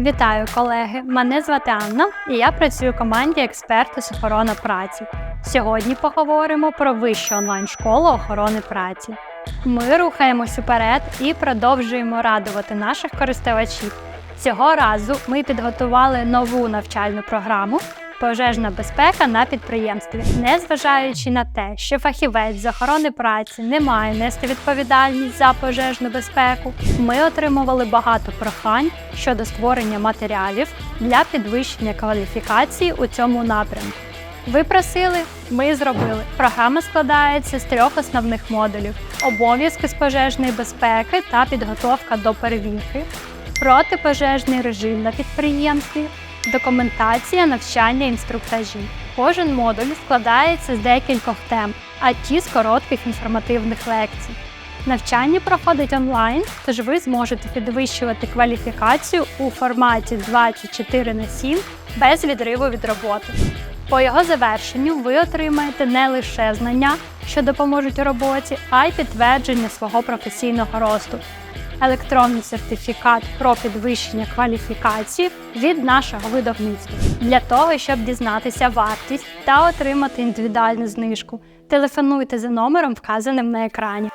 Вітаю, колеги! Мене звати Анна, і я працюю в команді експерти з охорони праці. Сьогодні поговоримо про вищу онлайн-школу охорони праці. Ми рухаємось уперед і продовжуємо радувати наших користувачів. Цього разу ми підготували нову навчальну програму Пожежна безпека на підприємстві, незважаючи на те, що фахівець з охорони праці не має нести відповідальність за пожежну безпеку. Ми отримували багато прохань щодо створення матеріалів для підвищення кваліфікації у цьому напрямку. Ви просили, ми зробили. Програма складається з трьох основних модулів: обов'язки з пожежної безпеки та підготовка до перевірки, протипожежний режим на підприємстві, документація, навчання, інструктажі. Кожен модуль складається з декількох тем, а ті з коротких інформативних лекцій. Навчання проходить онлайн, тож ви зможете підвищувати кваліфікацію у форматі 24 на 7 без відриву від роботи. По його завершенню ви отримаєте не лише знання, що допоможуть у роботі, а й підтвердження свого професійного росту, електронний сертифікат про підвищення кваліфікації від нашого видавництва. Для того, щоб дізнатися вартість та отримати індивідуальну знижку, телефонуйте за номером, вказаним на екрані.